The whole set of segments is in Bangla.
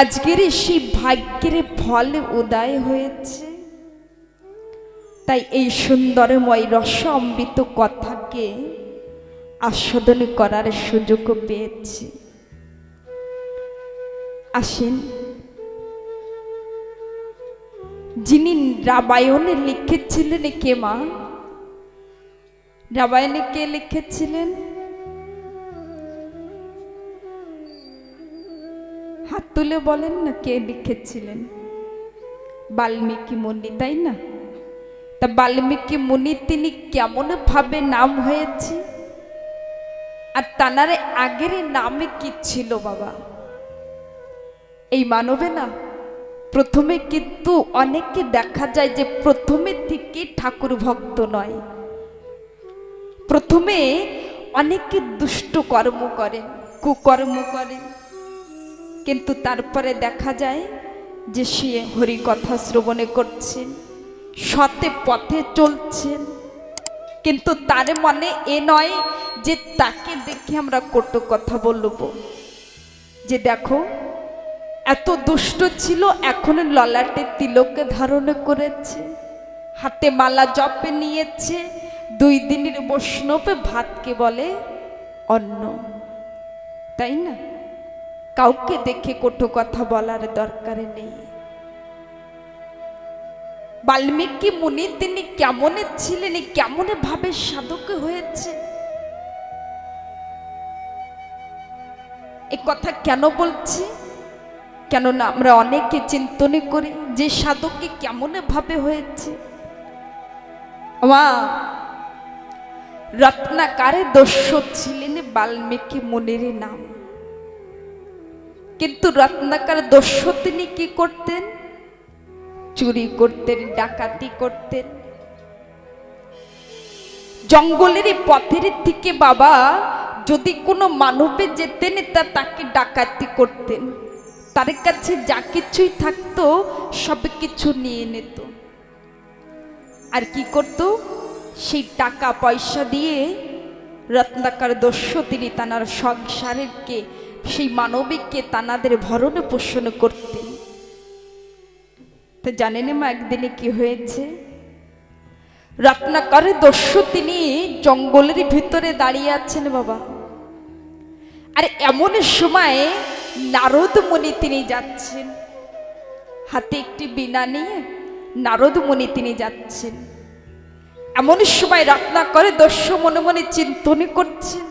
আজকের সেই ভাগ্যের ফল উদয় হয়েছে। তাই এই সুন্দরময় রস অমৃত কথাকে আস্বাদন করার সুযোগ পেয়েছি। আসেন, যিনি রামায়ণে লিখেছিলেন কে মা? রামায়ণে কে লিখেছিলেন? হাত তুলে বলেন না কে লিখেছিলেন? বাল্মীকি মুনি, তাই না? তা বাল্মীকি মুনি তিনি কেমন ভাবে নাম হয়েছে? আর তানার আগের নামে কি ছিল বাবা? এই মানবে না? প্রথমে কিন্তু অনেককে দেখা যায় যে প্রথমে থেকে ঠাকুর ভক্ত নয়। প্রথমে অনেকে দুষ্ট কর্ম করে, কুকর্ম করেন কিন্তু তারপরে দেখা যায় যে সে হরি কথা শ্রবণে করছেন সতে পথে চলছেন কিন্তু তার মনে এ নয় যে তাকে দেখে আমরা কটু কথা বলব। যে দেখো, এত দুষ্ট ছিল, এখন ললাটে তিলকে ধারণ করেছে। হাতে মালা জপে নিয়েছে, দুই দিনের বৈষ্ণবে ভাতকে বলে অন্ন। তাই না? কাউকে দেখে কটু কথা বলার দরকার নেই। বাল্মীকি মুনি তিনি কেমন ছিলেন, কেমন ভাবে সাধক হয়েছে? এ কথা কেন বলছি? কেননা আমরা অনেকে চিন্তনে করি যে সাধককে কেমন ভাবে হয়েছে। মা রত্নাকারে দস্য ছিলেন বাল্মীকি মুনির নাম। কিন্তু রত্নাকার দস্য তিনি কি করতেন? চুরি করতেন, ডাকাতি করতেন। জঙ্গলের পথের থেকে বাবা, যদি কোনো মানবে যেতেন, তা তাকে ডাকাতি করতেন। তার কাছে যা কিছুই থাকতো, সব কিছু নিয়ে নিত। আর কি করত? সেই টাকা পয়সা দিয়ে রত্নাকার দস্য তিনি তানার সংসারেরকে সেই মানবিককে তানাদের ভরণে পোষণ করতেন তো জানেন মা, একদিনে কি হয়েছে? রত্নাকরে দস্যু তিনি জঙ্গলের ভিতরে দাঁড়িয়ে আছেন বাবা। আর এমন সময় নারদ মুনি তিনি যাচ্ছেন। হাতে একটি বিনা নিয়ে নারদ মুনি তিনি যাচ্ছেন। এমন সময় রত্নাকরে দস্যু মনে মনে চিন্তনে করছেন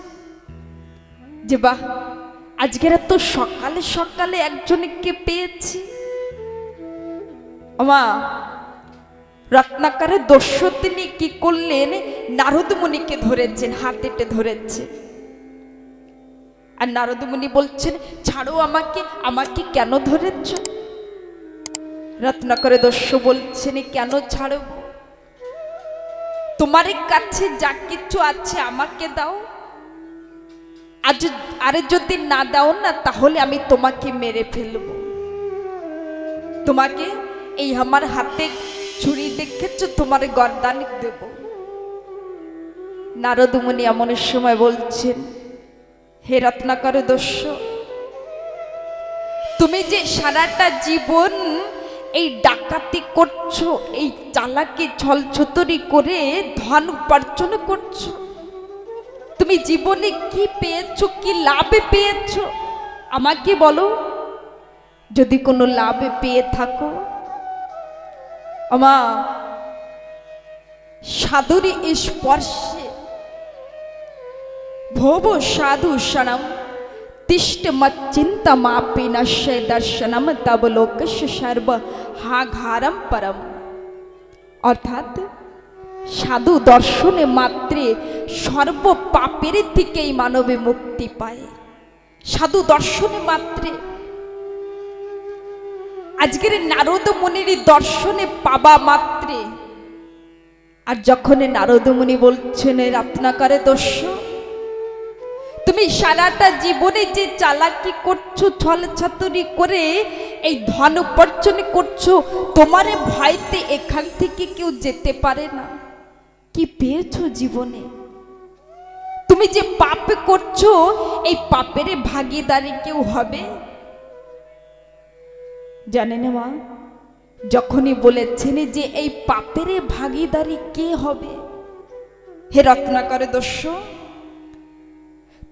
যে, বাহ আজকের তো সকালে সকালে একজনকে পেয়েছি। আমা রত্নাকারে দস্য তিনি কি করলেন? নারদমণিকে ধরেছেন, হাতেটে ধরেছে আর নারদমণি বলছেন, ছাড়ো আমাকে আমাকে কেন ধরেছ? রত্নাকরে দস্য বলছেন, কেন ছাড়ো তোমার কাছে যা কিছু আছে আমাকে দাও। আজ আরে যদি না দাও না, তাহলে আমি তোমাকে মেরে ফেলব। তোমাকে এই আমার হাতে ছুরি দেখেছ, তোমার গরদান দেব। নারদমণি এমন সময় বলছেন, হে রত্নাকর দস্য, তুমি যে সারাটা জীবন এই ডাকাতি করছ, এই চালাকি, ছলছতরি করে ধন উপার্জন করছ তুমি জীবনে কি পেয়েছ, কি লাভে পেয়েছ? আমাকে বলো। যদি কোনো লাভে পেয়ে থাকো আমা সাধুরি স্পর্শে ভোব সাধু মচ্চিন্তা মাপি নশ্যে দর্শনম, তব লোকস্য সর্ব হাঘারম পরম। অর্থাৎ সাধু দর্শনে মাত্রে সর্ব পাপের থেকেই মানবে মুক্তি পায়। সাধু দর্শনে মাত্রে আজকের নারদ মুনির দর্শনে পাবা মাত্রে। আর যখন নারদ মুনি বলছেন রত্নাকারে দস্য তুমি সারাটা জীবনে যে চালাকি করছ, ছল ছাতুরি করে, এই ধন উপার্জন করছ, তোমার ভয়তে এখান থেকে কেউ যেতে পারে না। কি পেয়েছ জীবনে? তুমি যে পাপ করছ, এই পাপের ভাগিদারি কেউ হবে? জানেন মা, যখনই বলেছেন যে এই পাপের ভাগিদারি কে হবে? হে রত্নাকর দস্যু,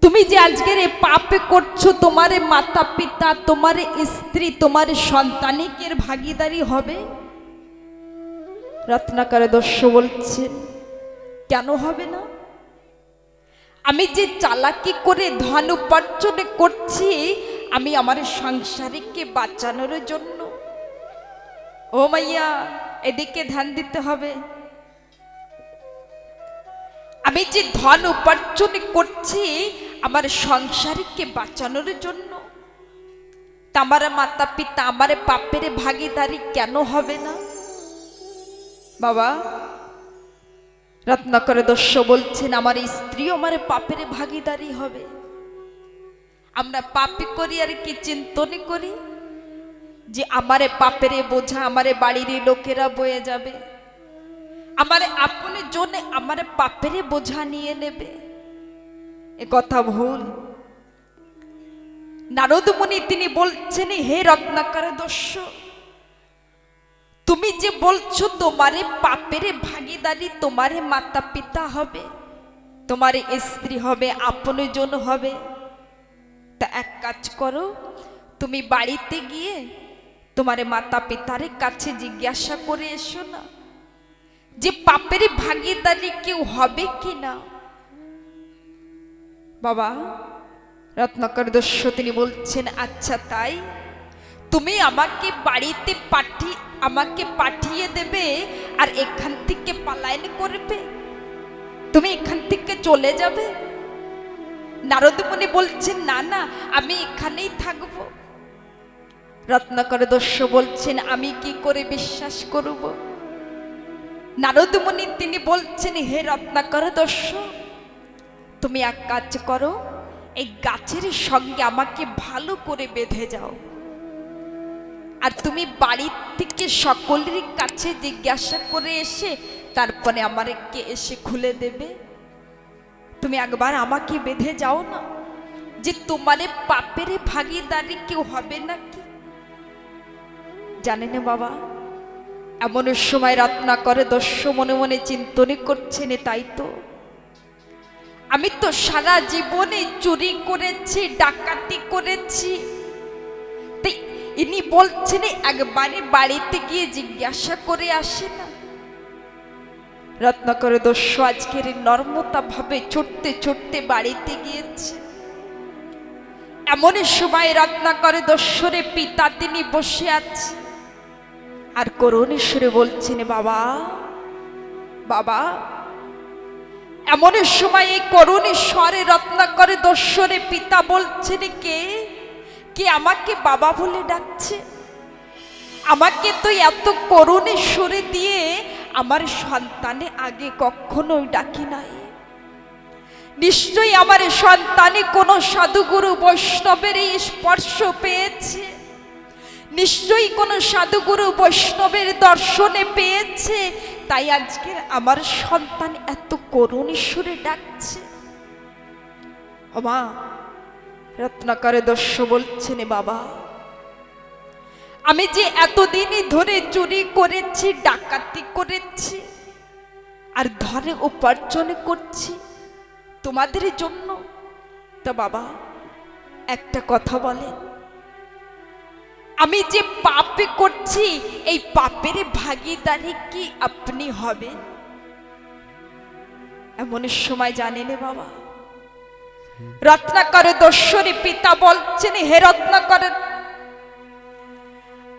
তুমি যে আজকের এই পাপে করছ, তোমার মাতা পিতা তোমার স্ত্রী, তোমার সন্তানিকের ভাগিদারি হবে? রত্নাকর দস্যু বলছেন কেন হবে না? আমি যে চালাকি করে ধন উপার্জন করছি, আমি আমার সংসারিককে বাঁচানোর জন্য। ও মাইয়া, এদিকে ধ্যান দিতে হবে। আমি যে ধন উপার্জন করছি, আমার সংসারিককে বাঁচানোর জন্য। আমার মাতা পিতা আমার পাপের ভাগিদারি কেন হবে না? বাবা রত্নাকর দস্য বলছেন, আমার স্ত্রীও আমার পাপের ভাগিদারি হবে। আমরা পাপি করি আর কি চিন্তন করি? যে আমারে পাপের বোঝা আমারে বাড়ির লোকেরা বয়ে যাবে। আমার আপনি জন্য আমার পাপের বোঝা নিয়ে নেবে। এ কথা ভুল। নারদমণি তিনি বলছেন, হে রত্নাকর দস্য তুমি যে বলছো তোমারে পাপের ভাগিদারি, তোমারে মাতা পিতা হবে, তোমার স্ত্রী হবে, আপনজন হবে। তা এক কাজ করো, তুমি বাড়িতে গিয়ে তোমারে মাতা পিতার কাছে জিজ্ঞাসা করে এসো না যে পাপের ভাগিদারি কেউ হবে কি না বাবা, রত্নাকর দস্য তিনি বলছেন আচ্ছা তাই তুমি আমাকে বাড়িতে পাঠিয়ে আমাকে পাঠিয়ে দেবে আর এখান থেকে পালায়ন করবে। তুমি এখান থেকে চলে যাবে। নারদমণি বলছেন, না না, আমি এখানেই থাকব। রত্নাকর দস্য বলছেন, আমি কি করে বিশ্বাস করব? নারদমণি তিনি বলছেন, হে রত্নাকর দস্য, তুমি এক কাজ করো, এই গাছের সঙ্গে আমাকে ভালো করে বেঁধে যাও। আর তুমি বাড়ির থেকে সকলের কাছে জিজ্ঞাসা করে এসে তারপরে আমাকে এসে খুলে দেবে। তুমি একবার আমাকে বেঁধে যাও না যে তোমারে পাপের ভাগিদারি কেউ হবে নাকি? জানে না বাবা, এমন সময় রাত্না করে দস্য মনে মনে চিন্তনে করছেন তাই তো। আমি তো সারা জীবনে চুরি করেছি, ডাকাতি করেছি। তাই ইনি বলছেন একবারে বাড়িতে গিয়ে জিজ্ঞাসা করে আসে না। রত্নাকর দস্যু আজকের নর্মতা ভাবে ছুটতে ছুটতে বাড়িতে গিয়েছে। এমন সময় রত্নাকর দস্যুরে পিতা তিনি বসে আছে। আর করুণেশ্বরে বলছেন, বাবা বাবা। এমন সময় এই করুণেশ্বরে রত্নাকরে দস্যরে পিতা বলছেন, কে? কে আমাকে বাবা বলে ডাকছে? আমাকে তো এত করুণে সরে দিয়ে আমার সন্তানে আগে কখনোই ডাকি নাই। নিশ্চয়ই আমার সন্তানে কোনো সাধুগুরু বৈষ্ণবের এই স্পর্শ পেয়েছে। নিশ্চয়ই কোনো সাধুগুরু বৈষ্ণবের দর্শনে পেয়েছে। তাই আজকের আমার সন্তান এত করুণ ঈশ্বরে ডাকছে। মা রত্নাকরে দস্য বলছেন বাবা, আমি যে এতদিনই ধরে চুরি করেছি, ডাকাতি করেছি, আর ধরে উপার্জন করছি তোমাদের জন্য, তা বাবা, একটা কথা বলেন আমি যে পাপে করছি, এই পাপের ভাগিদারি কি আপনি হবেন? এমন সময় জানেন বাবা রত্নাকর দস্যরী পিতা বলছেন, হে রত্নাকর,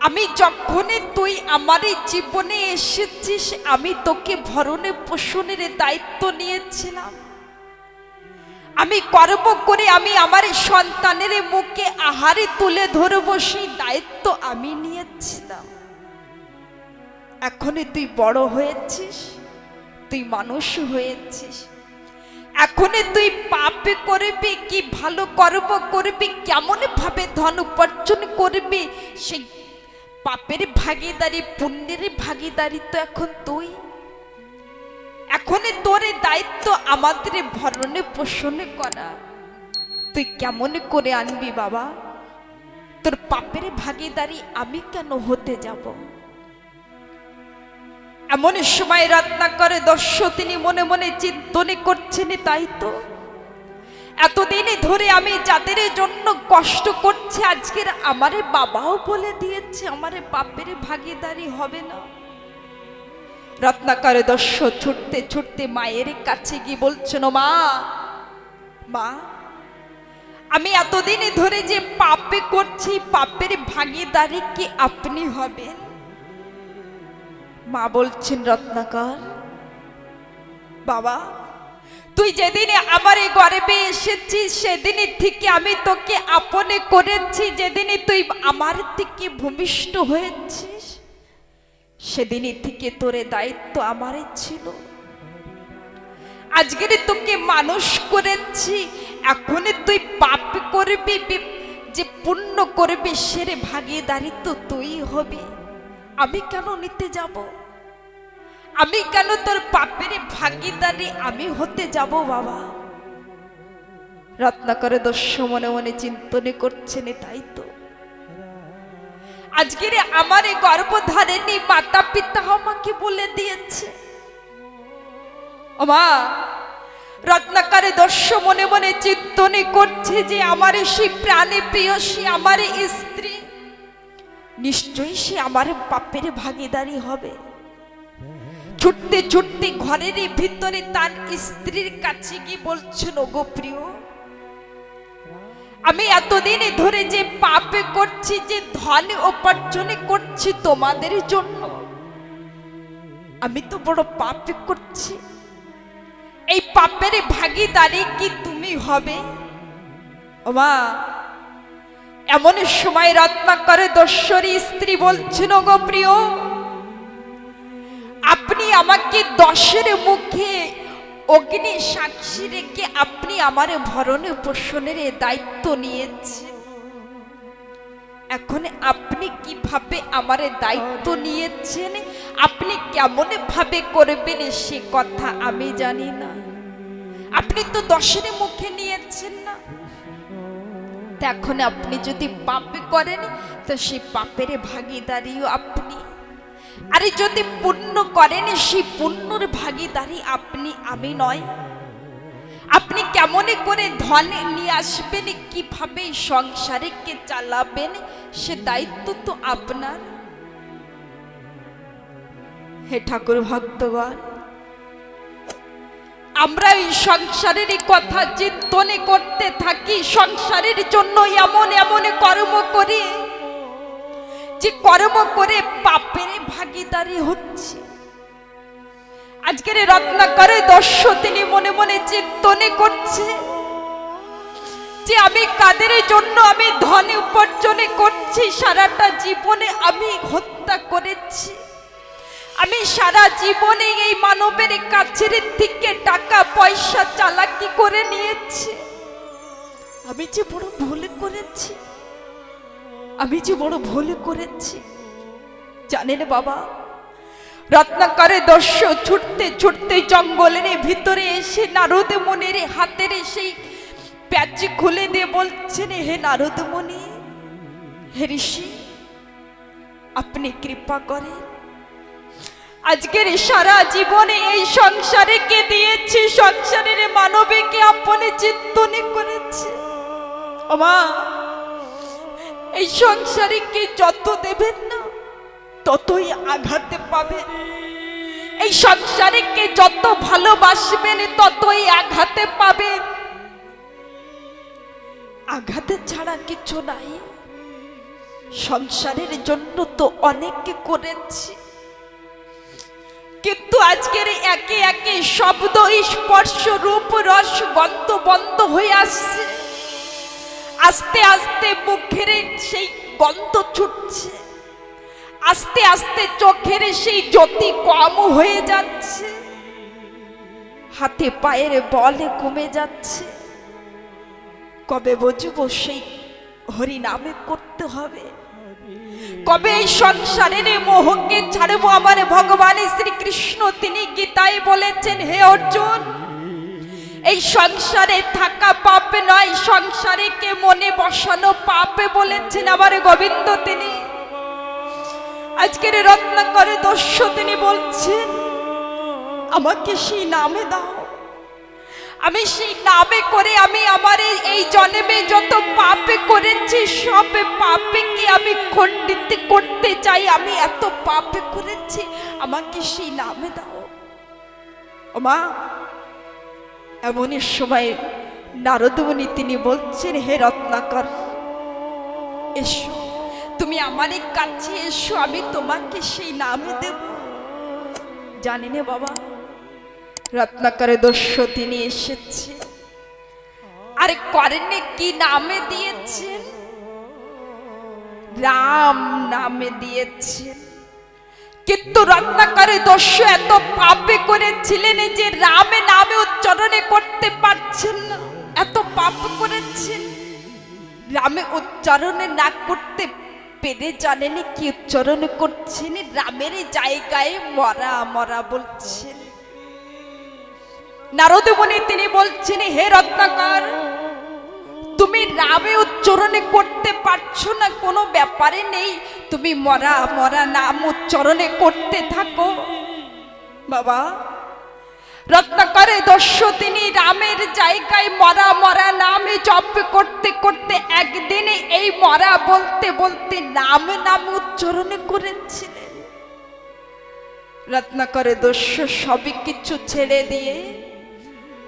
আমি যখনই তুই জীবনে এসেছিস, আমি তোকে ভরণে পোষণের দায়িত্ব নিয়েছিলাম। আমি কর্ম করে আমি আমার সন্তানের মুখে আহারে তুলে ধরব, সেই দায়িত্ব আমি নিয়েছিলাম। এখনই তুই বড় হয়েছিস, তুই মানুষ হয়েছিস এখনই তুই পাপে করবি, কি ভালো কর্ম করবি, কেমন ভাবে ধন উপার্জন করবি, সেই পাপের ভাগিদারি, পুণ্যের ভাগিদারি তো এখন তুই। এখনই তোর দায়িত্ব আমাদের ভরণে পোষণে করা। তুই কেমন করে আনবি বাবা? তোর পাপের ভাগিদারি আমি কেন হতে যাব? এমন সময় রান্না করে দর্শ তিনি মনে মনে চিন্তনে করছেন, তাই তো। এতদিনে ধরে আমি যাদের জন্য কষ্ট করছে, আজকের আমারে বাবাও বলে দিয়েছে, আমারে বাপের ভাগিদারি হবে না। রত্নাকর দস্য ছুটতে ছুটতে মায়ের কাছে গিয়ে বলছেন মা মা, আমি এতদিনে ধরে যে পাপে করছি, পাপের ভাগিদারি কি আপনি হবেন? মা বলছেন, রত্নাকর। বাবা, তুই যেদিনে আমার এই গর্বে এসেছিস সেদিনই থেকে আমি তোকে আপনে করেছি। যেদিনে তুই আমার থেকে ভূমিষ্ঠ হয়েছিস সেদিনই থেকে তোরে দায়িত্ব আমারই ছিল। আজকের তোকে মানুষ করেছি, এখন তুই পাপ করবি, যে পুণ্য করবি, সেরে ভাগিদারি তো তুই হবি। আমি কেন নিতে যাব? আমি কেন তোর পাপের ভাগিদারি আমি হতে যাব, বাবা? রত্নাকরে দস্য মনে মনে চিন্তনে করছেন, তাই তো। আজকের আমার এই গর্ভধারিণী মাতা পিতা আমাকে বলে দিয়েছে। ওমা, রত্নাকারে দস্য মনে মনে চিন্তনে করছে যে আমার সেই প্রাণে প্রিয় সে আমার স্ত্রী নিশ্চয়ই সে আমার পাপের ভাগিদারি হবে। ছুটতে ছুটতে ঘরের ভিতরে তার স্ত্রীর কাছে গিয়ে বলছেন গো প্রিয়, আমি এতদিন ধরে যে পাপে করছি, যে ধন উপার্জনে করছি তোমাদের জন্য, আমি তো বড় পাপে করছি। এই পাপের ভাগিদারি কি তুমি হবে? ওমা এমন সময় রত্নাকরে দস্যরি স্ত্রী বলছেন গো প্রিয়, আপনি আমাকে দশের মুখে অগ্নি সাক্ষী রেখে আপনি আমার ভরণ পোষণের দায়িত্ব নিয়েছেন। এখন আপনি কীভাবে আমার দায়িত্ব নিয়েছেন? আপনি কেমন ভাবে করবেন সে কথা আমি জানি না। আপনি তো দশের মুখে নিয়েছেন না। তা এখন আপনি যদি পাপে করেন, তো সেই পাপের ভাগিদারিও আপনি। আরে যদি পুণ্য করেন, সেই পুণ্যর ভাগিদারি আপনি, আমি নয়। আপনি কেমনে করে ধন নিয়ে আসবেন, কীভাবে সংসারে কে চালাবেন, সে দায়িত্ব তো আপনার। হে ঠাকুর ভক্তগণ আমরা এই সংসারের কথা চিন্তনে করতে থাকি, সংসারের জন্য এমন এমন কর্ম করি যে কর্ম করে পাপের ভাগিদারি হচ্ছে। আজকের রত্নাকরে দর্শ তিনি মনে মনে চিন্তনে করছে যে আমি কাদের জন্য আমি ধন উপার্জনে করছি, সারাটা জীবনে আমি হত্যা করেছি। আমি সারা জীবনে এই মানবের কাছের থেকে টাকা, পয়সা চালাকি করে নিয়েছি। আমি যে বড় ভুল করেছি। আমি যে বড় ভুল করেছি। জানেন বাবা, রত্নাকরে দস্য ছুটতে ছুটতে জঙ্গলের ভিতরে এসে নারদ মনির হাতের সেই প্যাচি খুলে দিয়ে বলছেন, হে নারদ মনি, হে ঋষি, আপনি কৃপা করেন। আজকের সারা জীবনে এই সংসারে কে দিয়েছি? সংসারের মানবীকে আপনি চিন্তনে করেছে। মা, এই সংসারে কে যত দেবেন না, ততই আঘাতে পাবেন। এই সংসারে কে যত ভালোবাসবেন, ততই আঘাতে পাবেন। আঘাতে ছাড়া কিছু নাই। সংসারের জন্য তো অনেককে করেছি। কিন্তু আজকের একে একে শব্দ, স্পর্শ, রূপ, রস, গন্ধ বন্ধ হয়ে আসছে। আস্তে আস্তে মুখের সেই গন্ধ ছুটছে। আস্তে আস্তে চোখের সেই জ্যোতি কম হয়ে যাচ্ছে। হাতে পায়ের বলে কমে যাচ্ছে। কবে বুঝব সেই হরি নামে করতে হবে? কবে এই সংসারের মোহকে ছাড়বো আমার ভগবান শ্রীকৃষ্ণ, তিনি গীতায় বলেছেন, হে অর্জুন, এই সংসারে থাকা পাপে নয়, সংসারে কে মনে বসানো পাপে বলেছেন আবার গোবিন্দ তিনি। আজকের রত্নাকরে দস্য তিনি বলছেন, আমাকে সেই নামে দাও। আমি সেই নামে করে আমি আমার এই- জন্মে যত পাপে করেছি, সব পাপেকে আমি খণ্ডিত করতে চাই। আমি এত পাপে করেছি, আমাকে সেই নামে দাও। মা, এমনই সময় নারদমণি তিনি বলছেন, হে রত্নাকর, এসো। তুমি আমার কাছে এসো, আমি তোমাকে সেই নামে দেব। জানি না বাবা? রত্নাকরে দস্য তিনি এসেছে। আরে করেনে কি নামে দিয়েছেন? রাম নামে দিয়েছেন। কিন্তু রত্নাকরে দস্য এত পাপে করেছিলেন যে রামে নামে উচ্চারণে করতে পারছেন না। এত পাপ করেছেন। রামে উচ্চারণে না করতে পেরে জানেনি কি উচ্চারণ করছেন? রামের জায়গায় মরা মরা বলছেন। নারদমণি তিনি বলছেন, হে রত্নাকর, তুমি রামে উচ্চারণে করতে পারছ না, কোনো ব্যাপারে নেই। তুমি মরা মরা নাম উচ্চারণে করতে থাকো। বাবা, রত্নাকরে দস্য, তিনি রামের জায়গায় মরা মরা নামে জপ করতে করতে একদিনে এই মরা বলতে বলতে নাম, নামে উচ্চারণে করেছিলেন। রত্নাকরে দস্য সবই কিছু ছেড়ে দিয়ে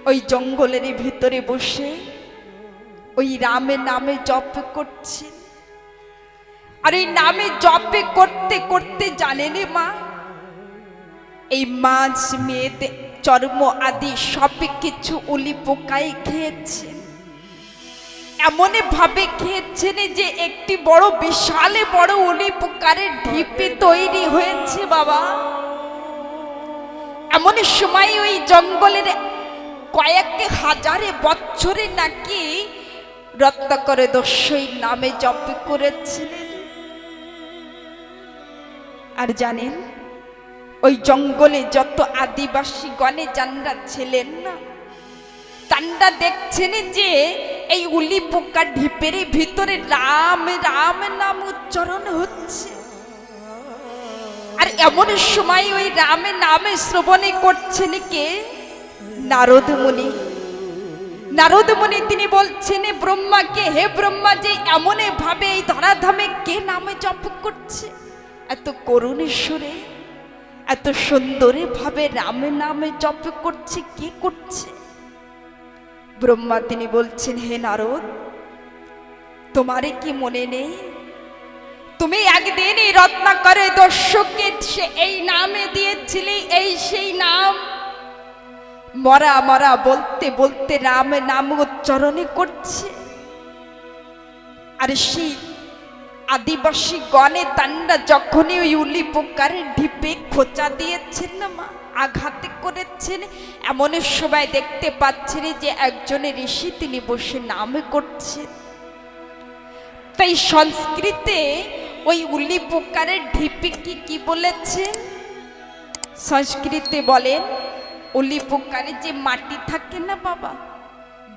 ওই জঙ্গলের ভিতরে বসে, ওই রামের নামে জপ করছে। আর এই নামে জপে করতে করতে জানেন মা, এই মাছ মেয়েতে চর্ম আদি সব কিছু উলি পোকায় খেয়েছেন এমন ভাবে খেয়েছেন যে একটি বড়, বিশালে বড় উলি পোকারের ঢিপে তৈরি হয়েছে বাবা। এমন সময় ওই জঙ্গলের কয়েক হাজারে বছরে নাকি রত্নাকরে দস্যই নামে জপ করেছিলেন। আর জানেন, ওই জঙ্গলে যত আদিবাসী গণে যানরা ছিলেন না তান্ডা দেখছেন যে এই উলি পোকা ঢিপের ভিতরে রাম রাম নাম উচ্চারণ হচ্ছে। আর এমন সময় ওই রামের নামে শ্রবণে করছেন কে? নারদ মুনি। নারদ মুনি, তিনি বলছেন, "এ ব্রহ্মাকে হে ব্রহ্মা, যে এমন ভাবে এই ধরাধামে কে নামে জপ করছে? এত করুণেশ্বরে এত সুন্দরে ভাবে রামের নামে জপ করছে, কে করছে? ব্রহ্মা, তিনি বলছেন, হে নারদ, তোমারে কি মনে নেই? তুমি একদিন এই রত্নাকরে দর্শককে এই নামে দিয়েছিলে, এই সেই নাম। মরা মরা বলতে বলতে রাম নাম উচ্চারণে করছে। আর সেই আদিবাসী গণে তান্ডা যখনই ওই উলি পোকারে ঢিপে খোঁচা দিয়েছেন না মা, আঘাতে করেছেন। এমন সময় দেখতে পাচ্ছেন যে একজনের ঋষি তিনি বসে নামে করছেন। তাই সংস্কৃতে ওই উলি পোকারের ঢিপিকে কি বলেছেন? সংস্কৃতে বলেন উলি পোকারে যে মাটি থাকে না বাবা,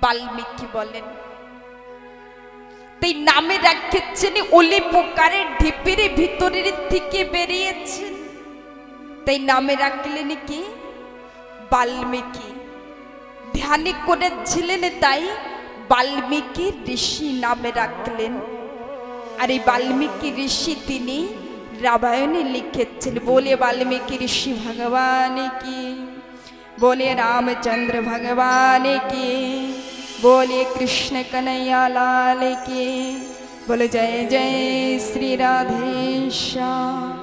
বাল্মীকি বলেন। তাই নামে রাখেছেন অলি পোকারের ঢিপির ভিতরের থেকে বেরিয়েছেন। তাই নামে রাখলেন কি? বাল্মীকি। ধ্যানে করেছিলেন তাই বাল্মীকি ঋষি নামে রাখলেন। আর এই বাল্মীকি ঋষি তিনি রামায়ণে লিখেছেন। বলে বাল্মীকি ঋষি, ভগবান কি बोले रामचंद्र भगवान की बोले कृष्ण कन्हैया लाल की बोले जय जय श्री राधेश्याम।